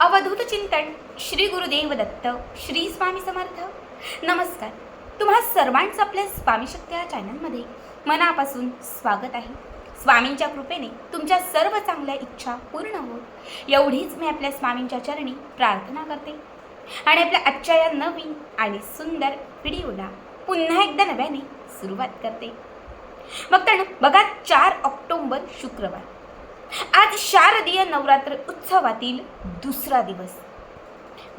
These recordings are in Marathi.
अवधूत चिंतन श्री गुरुदेव दत्त श्री स्वामी समर्थ. नमस्कार. तुम्हा सर्वांचं आपल्या स्वामी शक्ती या चॅनलमध्ये मनापासून स्वागत आहे. स्वामींच्या कृपेने तुमच्या सर्व चांगल्या इच्छा पूर्ण होत. एवढीच मी आपल्या स्वामींच्या चरणी प्रार्थना करते. आणि आपल्या आजच्या या नवीन आणि सुंदर व्हिडिओला पुन्हा एकदा नव्याने सुरुवात करते. मग तर बघा चार ऑक्टोंबर शुक्रवार. आज शारदीय नवरात्र उत्सवातील दुसरा दिवस.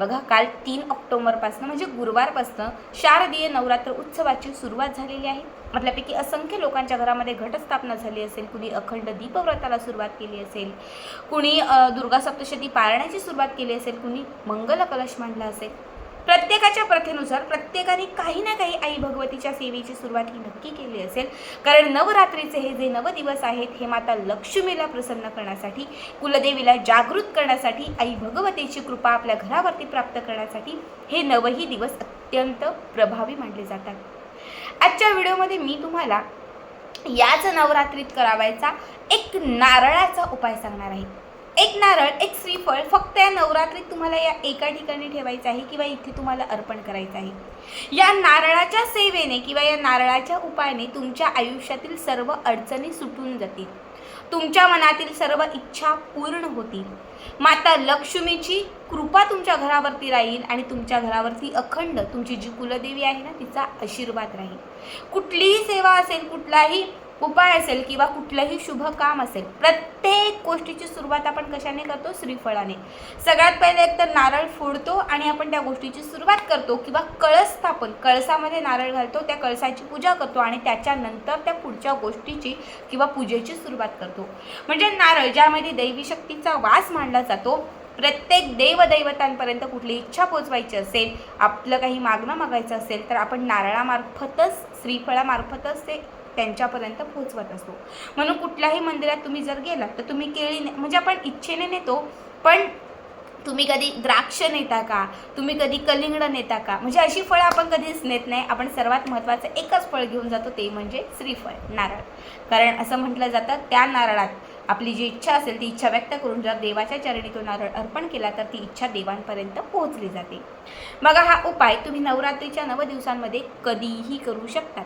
बघा काल तीन ऑक्टोबरपासनं म्हणजे गुरुवारपासून शारदीय नवरात्र उत्सवाची सुरुवात झालेली आहे. आपल्यापैकी असंख्य लोकांच्या घरामध्ये घटस्थापना झाली असेल कुणी अखंड दीपव्रताला सुरुवात केली असेल कुणी दुर्गा सप्तशती पाळण्याची सुरुवात केली असेल कुणी मंगल कलश मांडला असेल. प्रत्येकाच्या प्रथेनुसार प्रत्येकाने काही ना काही आई भगवतीच्या सेवेची सुरुवात ही नक्की केली असेल. कारण नवरात्रीचे हे जे नवदिवस आहेत हे माता लक्ष्मीला प्रसन्न करण्यासाठी कुलदेवीला जागृत करण्यासाठी आई भगवतीची कृपा आपल्या घरावरती प्राप्त करण्यासाठी हे नवही दिवस अत्यंत प्रभावी मानले जातात. आजच्या व्हिडिओमध्ये मी तुम्हाला याच नवरात्रीत करावायचा एक नारळाचा उपाय सांगणार आहे. एक नारळ एक श्रीफळ फक्त या नवरात्रीत तुम्हाला या एका ठिकाणी ठेवायचं आहे किंवा इथे तुम्हाला अर्पण करायचं आहे. या नारळाच्या सेवेने किंवा या नारळाच्या उपायाने तुमच्या आयुष्यातील सर्व अडचणी सुटून जातील. तुमच्या मनातील सर्व इच्छा पूर्ण होतील. माता लक्ष्मीची कृपा तुमच्या घरावरती राहील आणि तुमच्या घरावरती अखंड तुमची जी कुलदेवी आहे ना तिचा आशीर्वाद राहील. कुठलीही सेवा असेल कुठलाही उपाय असेल किंवा कुठलंही शुभ काम असेल प्रत्येक गोष्टीची सुरुवात आपण कशाने करतो? श्रीफळाने. सगळ्यात पहिले एक तर नारळ फोडतो आणि आपण त्या गोष्टीची सुरुवात करतो किंवा कळस स्थापन. कळसामध्ये नारळ घालतो त्या कळसाची पूजा करतो आणि त्याच्यानंतर त्या पुढच्या गोष्टीची किंवा पूजेची सुरुवात करतो. म्हणजे नारळ ज्यामध्ये दैवी शक्तीचा वास मांडला जातो प्रत्येक देवदैवतांपर्यंत कुठली इच्छा पोचवायची असेल आपलं काही मागणं मागायचं असेल तर आपण नारळामार्फतच श्रीफळामार्फतच ते त्यांच्यापर्यंत पोहोचवत असतो. म्हणून कुठल्याही मंदिरात तुम्ही जर गेलात तर तुम्ही केळी ने- म्हणजे आपण इच्छेने नेतो पण तुम्ही कधी द्राक्ष नेता का? तुम्ही कधी कलिंगड नेता का? म्हणजे अशी फळं आपण कधीच नेत नाही. आपण सर्वात महत्त्वाचं एकच फळ घेऊन जातो ते म्हणजे श्रीफळ नारळ. कारण असं म्हटलं जातं त्या नारळात आपली जी इच्छा असेल ती इच्छा व्यक्त करून जर देवाच्या चरणी तो नारळ अर्पण केला तर ती इच्छा देवांपर्यंत पोहोचली जाते. बघा हा उपाय तुम्ही नवरात्रीच्या नव दिवसांमध्ये कधीही करू शकतात.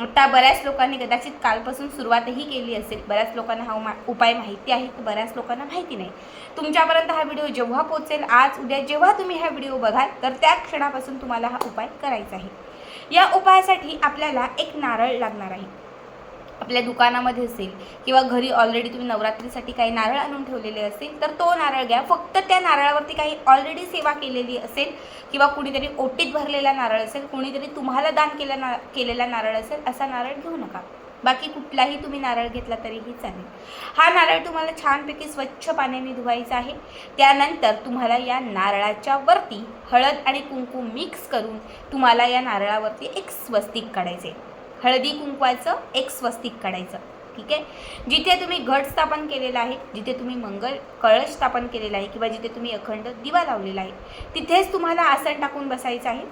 आता बऱ्याच लोकांनी कदाचित कालपासून सुरुवातही केली असेल. बऱ्याच लोकांना हा उपाय माहिती आहे तर बऱ्याच लोकांना माहिती नाही. तुमच्यापर्यंत हा व्हिडिओ जेव्हा पोहोचेल आज उद्या जेव्हा तुम्ही हा व्हिडिओ बघाल तर त्या क्षणापासून तुम्हाला हा उपाय करायचा आहे. या उपायासाठी आपल्याला एक नारळ लागणार आहे. आपल्या दुकानामध्ये असेल किंवा घरी ऑलरेडी तुम्ही नवरात्रीसाठी काही नारळ आणून ठेवलेले असेल तर तो नारळ घ्या. फक्त त्या नारळावरती काही ऑलरेडी सेवा केलेली असेल किंवा कुणीतरी ओटीत भरलेला नारळ असेल कुणीतरी तुम्हाला दान केला ना केलेला नारळ असेल असा नारळ घेऊ नका. बाकी कुठलाही तुम्ही नारळ घेतला तरीही चालेल. हा नारळ तुम्हाला छानपैकी स्वच्छ पाण्याने धुवायचा आहे. त्यानंतर तुम्हाला या नारळाच्या वरती हळद आणि कुंकू मिक्स करून तुम्हाला या नारळावरती एक स्वस्तिक काढायचे हळदी कुंकवायचं एक स्वस्तिक काढायचं. ठीक आहे? जिथे तुम्ही घट स्थापन केलेला आहे जिथे तुम्ही मंगल कळश स्थापन केलेला आहे किंवा जिथे तुम्ही अखंड दिवा लावलेला आहे तिथेच तुम्हाला आसन टाकून बसायचं आहे.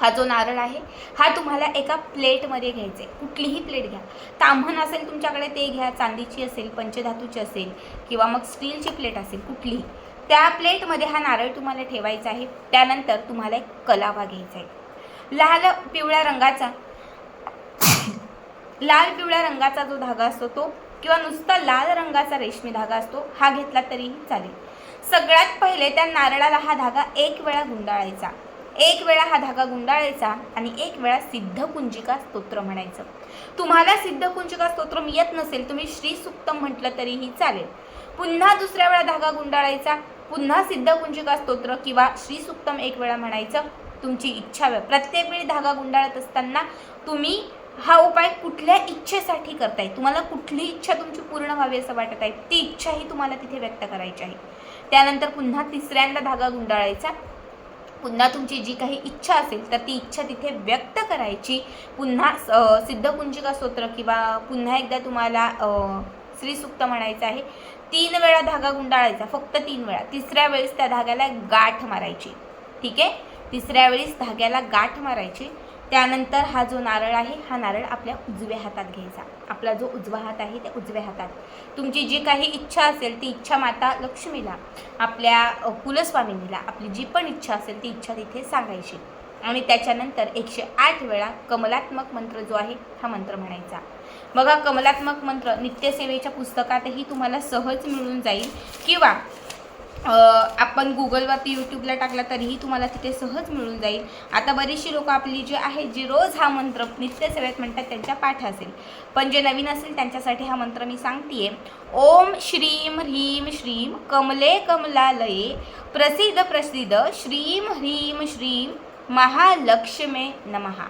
हा जो नारळ आहे हा तुम्हाला एका प्लेटमध्ये घ्यायचा आहे कुठलीही प्लेट घ्या. ताम्हण असेल तुमच्याकडे ते घ्या. चांदीची असेल पंचधातूची असेल किंवा मग स्टीलची प्लेट असेल कुठलीही. त्या प्लेटमध्ये हा नारळ तुम्हाला ठेवायचा आहे. त्यानंतर तुम्हाला एक कलावा घ्यायचा आहे. लाल पिवळ्या रंगाचा लाल पिवळ्या रंगाचा जो धागा असतो तो किंवा नुसता लाल रंगाचा रेशमी धागा असतो हा घेतला तरीही चालेल. सगळ्यात पहिले त्या नारळाला हा धागा एक वेळा गुंडाळायचा. एक वेळा हा धागा गुंडाळायचा आणि एक वेळा सिद्धकुंजिका स्तोत्र म्हणायचं. तुम्हाला सिद्धकुंजिका स्तोत्र येत नसेल तुम्ही श्री सुक्तम म्हटलं तरीही चालेल. पुन्हा दुसऱ्या वेळा धागा गुंडाळायचा पुन्हा सिद्धकुंजिका स्तोत्र किंवा श्री सुक्तम एक वेळा म्हणायचं तुमची इच्छा प्रत्येक वेळी धागा गुंडाळत असताना तुम्ही हा उपाय कुठल्या इच्छेसाठी करताय? तुम्हाला कुठली इच्छा तुमची पूर्ण व्हावी असं वाटत आहे? ती इच्छाही तुम्हाला तिथे व्यक्त करायची आहे. त्यानंतर पुन्हा तिसऱ्यांदा धागा गुंडाळायचा. पुन्हा तुमची जी काही इच्छा असेल तर ती इच्छा तिथे व्यक्त करायची. पुन्हा सिद्धकुंजिका स्तोत्र किंवा पुन्हा एकदा तुम्हाला अ, श्रीसुक्त म्हणायचं आहे तीन वेळा धागा गुंडाळायचा फक्त तीन वेळा. तिसऱ्या वेळेस त्या धाग्याला गाठ मारायची. ठीक आहे? तिसऱ्या वेळेस धाग्याला गाठ मारायची. त्यानंतर हा जो नारळ आहे हा नारळ आपल्या उजव्या हातात घ्यायचा. आपला जो उजवा हात आहे त्या उजव्या हातात. तुमची जी काही इच्छा असेल ती इच्छा माता लक्ष्मीला आपल्या कुलस्वामिनीला आपली जी पण इच्छा असेल ती इच्छा तिथे सांगायची. आणि त्याच्यानंतर एकशे आठ वेळा कमलात्मक मंत्र जो आहे हा मंत्र म्हणायचा. बघा कमलात्मक मंत्र नित्यसेवेच्या पुस्तकातही तुम्हाला सहज मिळून जाईल. किंवा आपण गुगलवरती यूट्यूबला टाकला तरीही तुम्हाला तिथे सहज मिळून जाईल. आता बरीचशी लोक आपली जी आहेत जी रोज हा मंत्र नित्यसेवेत म्हणतात त्यांच्या पाठ असेल. पण जे नवीन असेल त्यांच्यासाठी हा मंत्र मी सांगते ओम श्रीम ह्रीम श्रीम कमले कमलालये प्रसिद्ध प्रसिद्ध श्रीम ह्रीम श्रीम महालक्ष्मे नमः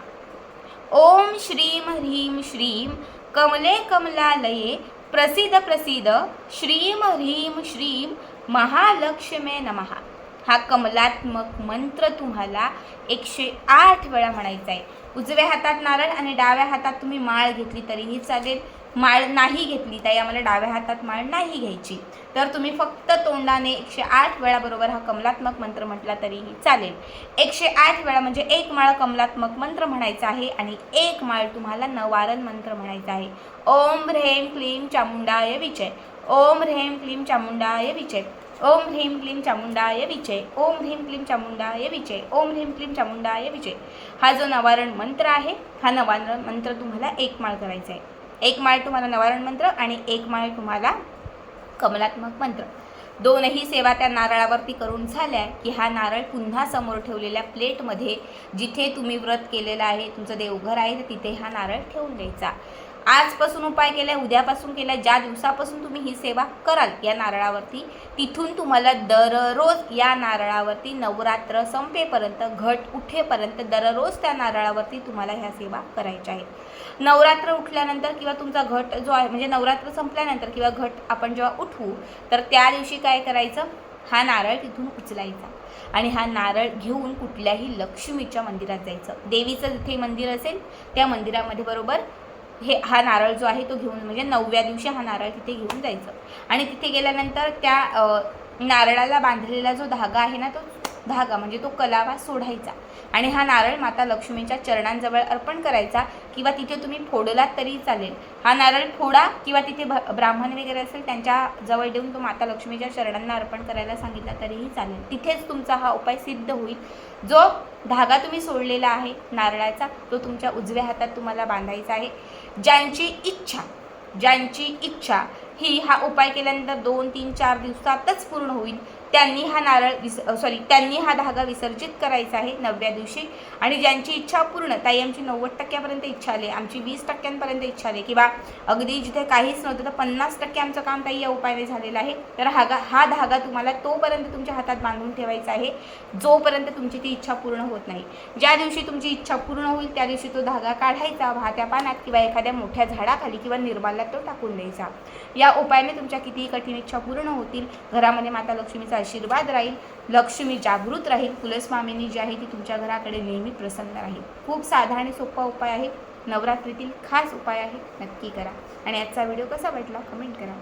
ओम श्रीम ह्रीम श्रीम कमले कमलालये प्रसिद्ध प्रसिद्ध श्रीम ह्रीम श्रीम महालक्ष्मे नमहा हा कमलात्मक मंत्र तुम्हाला एकशे आठ वेळा म्हणायचा आहे. उजव्या हातात नारळ आणि डाव्या हातात तुम्ही माळ घेतली तरीही चालेल. माळ नाही घेतली ताई आम्हाला डाव्या हातात माळ नाही घ्यायची. तर तुम्ही फक्त तोंडाने एकशे आठ वेळा बरोबर हा कमलात्मक मंत्र म्हटला तरीही चालेल. एकशे आठ वेळा म्हणजे एक माळ कमलात्मक मंत्र म्हणायचा आहे आणि एक माळ तुम्हाला नवारण मंत्र म्हणायचा आहे. ओम ह्रेम क्लीम चामुंडाय विचय ओम ह्रेम क्लीम चामुंडाय विचय ओम ह्रीम क्लीम चामुंडाय विचय ओम ह्रीम क्लीम चामुंडाय विचय ओम ह्रीम क्लीम चामुंडाय विचय हा जो नवारण मंत्र आहे हा नवारण मंत्र तुम्हाला एक माळ करायचा आहे. एक माळ तुम्हाला नवारण मंत्र आणि एक माळ तुम्हाला कमलात्मक मंत्र. दोनही सेवा त्या नारळावरती करून झाल्या की हा नारळ पुन्हा समोर ठेवलेल्या प्लेटमध्ये जिथे तुम्ही व्रत केलेलं आहे तुमचं देवघर आहे तर तिथे हा नारळ ठेवून द्यायचा. आजपासून उपाय केला उद्यापासून केला ज्या दिवसापासून तुम्ही ही सेवा कराल या नारळावरती तिथून तुम्हाला दररोज या नारळावरती नवरात्र संपेपर्यंत घट उठेपर्यंत दररोज त्या नारळावरती तुम्हाला ह्या सेवा करायच्या आहेत. नवरात्र उठल्यानंतर किंवा तुमचा घट जो आहे म्हणजे नवरात्र संपल्यानंतर किंवा घट आपण जेव्हा उठवू तर त्या दिवशी काय करायचं? हा नारळ तिथून उचलायचा. आणि हा नारळ घेऊन कुठल्याही लक्ष्मीच्या मंदिरात जायचं. देवीचं जिथे मंदिर असेल त्या मंदिरामध्ये बरोबर हे हा नारळ जो आहे तो घेऊन म्हणजे नवव्या दिवशी हा नारळ तिथे घेऊन जायचं. आणि तिथे गेल्यानंतर त्या नारळाला बांधलेला जो धागा आहे ना तो धागा म्हणजे तो कलावा सोडायचा. आणि हा नारळ माता लक्ष्मीच्या चरणांजवळ अर्पण करायचा किंवा तिथे तुम्ही फोडलात तरी चालेल. हा नारळ फोडा किंवा तिथे भ ब्राह्मण वगैरे असेल त्यांच्या जवळ देऊन तो माता लक्ष्मीच्या चरणांना अर्पण करायला सांगितला तरीही चालेल. तिथेच तुमचा हा उपाय सिद्ध होईल. जो धागा तुम्ही सोडलेला आहे नारळाचा तो तुमच्या उजव्या हातात तुम्हाला बांधायचा आहे. ज्यांची इच्छा ज्यांची इच्छा ही हा उपाय केल्यानंतर दोन तीन चार दिवसातच पूर्ण होईल. त्यांनी हा नारळ विस सॉरी त्यांनी हा धागा विसर्जित करायचा आहे नवव्या दिवशी. आणि ज्यांची इच्छा पूर्ण ताई आमची नव्वद टक्क्यापर्यंत इच्छा आली. आमची वीस टक्क्यांपर्यंत इच्छा आली. किंवा अगदी जिथे काहीच नव्हतं तर पन्नास टक्के आमचं काम ताई या उपायाने झालेलं आहे. तर हा हा धागा तुम्हाला तोपर्यंत तुमच्या हातात बांधून ठेवायचा आहे जोपर्यंत तुमची ती इच्छा पूर्ण होत नाही. ज्या दिवशी तुमची इच्छा पूर्ण होईल त्या दिवशी तो धागा काढायचा वाहत्या पाण्यात किंवा एखाद्या मोठ्या झाडाखाली किंवा निर्माल्यात तो टाकून द्यायचा. या उपायाने तुमच्या कितीही कठीण इच्छा पूर्ण होतील. घरामध्ये माता लक्ष्मीचा आशीर्वाद राहील. लक्ष्मी जागृत राहील. कुलस्वामिनी जी आहे ती तुमच्या घराकडे नेहमी प्रसन्न राहील. खूप साधा आणि सोपा उपाय आहे. नवरात्रीतील खास उपाय आहे. नक्की करा. आणि आजचा व्हिडिओ कसा वाटला? कमेंट करा.